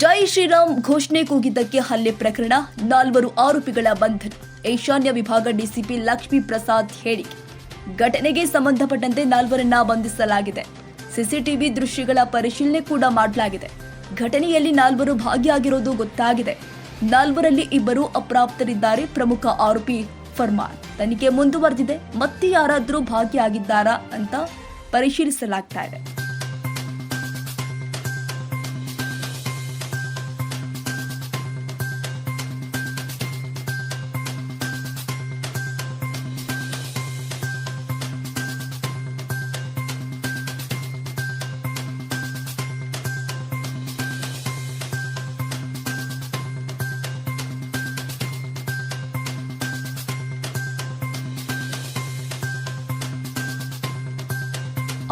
ಜೈ ಶ್ರೀರಾಮ್ ಘೋಷಣೆ ಕೂಗಿದ್ದಕ್ಕೆ ಹಲ್ಲೆ ಪ್ರಕರಣ. ನಾಲ್ವರು ಆರೋಪಿಗಳ ಬಂಧನ. ಈಶಾನ್ಯ ವಿಭಾಗ ಡಿಸಿಪಿ ಲಕ್ಷ್ಮೀ ಪ್ರಸಾದ್ ಹೇಳಿಕೆ. ಘಟನೆಗೆ ಸಂಬಂಧಪಟ್ಟಂತೆ ನಾಲ್ವರನ್ನ ಬಂಧಿಸಲಾಗಿದೆ. ಸಿಸಿಟಿವಿ ದೃಶ್ಯಗಳ ಪರಿಶೀಲನೆ ಕೂಡ ಮಾಡಲಾಗಿದೆ. ಘಟನೆಯಲ್ಲಿ ನಾಲ್ವರು ಭಾಗಿಯಾಗಿರೋದು ಗೊತ್ತಾಗಿದೆ. ನಾಲ್ವರಲ್ಲಿ ಇಬ್ಬರು ಅಪ್ರಾಪ್ತರಿದ್ದಾರೆ, ಪ್ರಮುಖ ಆರೋಪಿ ಫರ್ಮಾನ್. ತನಿಖೆ ಮುಂದುವರೆದಿದೆ, ಮತ್ತೆ ಯಾರಾದರೂ ಭಾಗಿಯಾಗಿದ್ದಾರಾ ಅಂತ ಪರಿಶೀಲಿಸಲಾಗ್ತಾ ಇದೆ.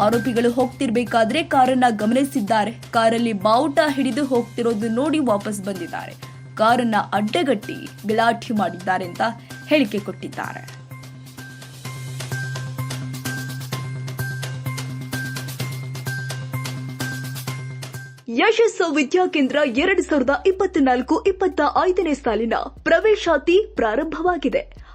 ಆರೋಪಿಗಳು ಹೋಗ್ತಿರ್ಬೇಕಾದ್ರೆ ಕಾರನ್ನ ಗಮನಿಸಿದ್ದಾರೆ. ಕಾರಲ್ಲಿ ಬಾವುಟ ಹಿಡಿದು ಹೋಗ್ತಿರೋದು ನೋಡಿ ವಾಪಸ್ ಬಂದಿದ್ದಾರೆ. ಕಾರನ್ನ ಅಡ್ಡಗಟ್ಟಿ ಗಲಾಟೆ ಮಾಡಿದ್ದಾರೆ ಅಂತ ಹೇಳಿಕೆ ಕೊಟ್ಟಿದ್ದಾರೆ. ಯಶಸ್ಸು ವಿದ್ಯಾಕೇಂದ್ರ ಎರಡು ಸಾವಿರದ ಇಪ್ಪತ್ನಾಲ್ಕು ಇಪ್ಪತ್ತ ಐದನೇ ಸಾಲಿನ ಪ್ರವೇಶಾತಿ ಪ್ರಾರಂಭವಾಗಿದೆ.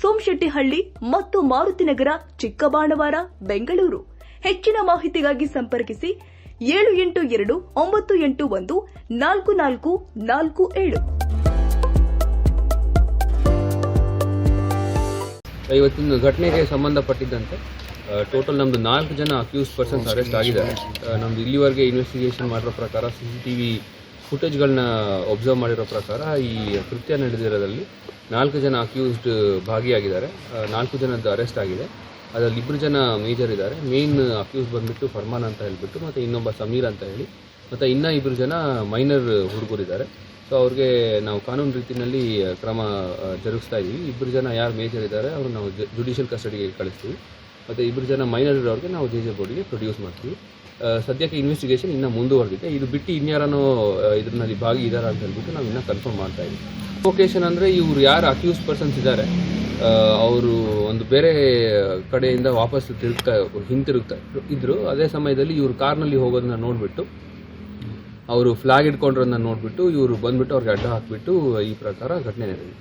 ಸೋಮಶೆಟ್ಟಿಹಳ್ಳಿ ಮತ್ತು ಮಾರುತಿನಗರ ಚಿಕ್ಕಬಾಣವಾರ, ಬೆಂಗಳೂರು. ಹೆಚ್ಚಿನ ಮಾಹಿತಿಗಾಗಿ ಸಂಪರ್ಕಿಸಿ ಏಳು ಎಂಟು ಎರಡು ಒಂಬತ್ತು ಎಂಟು ಒಂದು ನಾಲ್ಕು ನಾಲ್ಕು ನಾಲ್ಕು ಏಳು. ಇವತ್ತಿನ ಘಟನೆಗೆ ಸಂಬಂಧಪಟ್ಟಿದ್ದಂತೆ ಟೋಟಲ್ ನಮ್ಮದು ನಾಲ್ಕು ಜನ ಅಕ್ಯೂಸ್ ಪರ್ಸನ್ಸ್ ಅರೆಸ್ಟ್ ಆಗಿದ್ದಾರೆ. ನಮ್ದು ಇಲ್ಲಿವರೆಗೆ ಇನ್ವೆಸ್ಟಿಗೇಷನ್ ಮಾಡಿರೋ ಪ್ರಕಾರ ಸಿ ಸಿ ಟಿ ವಿ ಫುಟೇಜ್ಗಳನ್ನ ಒಬ್ಸರ್ವ್ ಮಾಡಿರೋ ಪ್ರಕಾರ ಈ ಕೃತ್ಯ ನಡೆದಿರೋದ್ರಲ್ಲಿ ನಾಲ್ಕು ಜನ ಅಕ್ಯೂಸ್ಡ್ ಭಾಗಿಯಾಗಿದ್ದಾರೆ. ನಾಲ್ಕು ಜನದ್ದು ಅರೆಸ್ಟ್ ಆಗಿದೆ. ಅದರಲ್ಲಿ ಇಬ್ಬರು ಜನ ಮೇಜರ್ ಇದ್ದಾರೆ. ಮೇನ್ ಅಕ್ಯೂಸ್ ಬಂದ್ಬಿಟ್ಟು ಫರ್ಮಾನ್ ಅಂತ ಹೇಳಿಬಿಟ್ಟು ಮತ್ತು ಇನ್ನೊಬ್ಬ ಸಮೀರ್ ಅಂತ ಹೇಳಿ ಮತ್ತು ಇನ್ನೂ ಇಬ್ಬರು ಜನ ಮೈನರ್ ಹುಡುಗರಿದ್ದಾರೆ. ಸೊ ಅವ್ರಿಗೆ ನಾವು ಕಾನೂನು ರೀತಿಯಲ್ಲಿ ಕ್ರಮ ಜರುಗಿಸ್ತಾ ಇದ್ದೀವಿ ಇಬ್ಬರು ಜನ ಯಾರು ಮೇಜರ್ ಇದ್ದಾರೆ, ಅವ್ರನ್ನ ನಾವು ಜುಡಿಷಿಯಲ್ ಕಸ್ಟಡಿಗೆ ಕಳಿಸ್ತೀವಿ. ಮತ್ತು ಇಬ್ಬರು ಜನ ಮೈನರ್ ಇರೋರಿಗೆ ನಾವು ಜೆ ಜೆ ಬೋರ್ಡಿಗೆ ಪ್ರೊಡ್ಯೂಸ್ ಮಾಡ್ತೀವಿ. ಸದ್ಯಕ್ಕೆ ಇನ್ವೆಸ್ಟಿಗೇಷನ್ ಇನ್ನೂ ಮುಂದುವರೆದಿದೆ. ಇದು ಬಿಟ್ಟು ಇನ್ಯಾರನೋ ಇದರಲ್ಲಿ ಭಾಗಿ ಇದ್ದಾರೆ ಅಂತ ಹೇಳ್ಬಿಟ್ಟು ನಾವು ಇನ್ನೂ ಕನ್ಫರ್ಮ್ ಮಾಡ್ತಾ ಇದ್ದೀವಿ. ಲೊಕೇಶನ್ ಅಂದರೆ ಇವರು ಯಾರು ಅಕ್ಯೂಸ್ ಪರ್ಸನ್ಸ್ ಇದ್ದಾರೆ ಅವರು ಒಂದು ಬೇರೆ ಕಡೆಯಿಂದ ವಾಪಸ್ ತಿರುಗ್ತಾ, ಹಿಂತಿರುಗ್ತಾ ಇದ್ರು. ಅದೇ ಸಮಯದಲ್ಲಿ ಇವರು ಕಾರ್ನಲ್ಲಿ ಹೋಗೋದನ್ನ ನೋಡಿಬಿಟ್ಟು, ಅವರು ಫ್ಲಾಗ್ ಇಟ್ಕೊಂಡಿರೋದನ್ನ ನೋಡಿಬಿಟ್ಟು, ಇವರು ಬಂದ್ಬಿಟ್ಟು ಅವ್ರಿಗೆ ಅಡ್ಡ ಹಾಕಿಬಿಟ್ಟು ಈ ಪ್ರಕಾರ ಘಟನೆ ನಡೆದಿದೆ.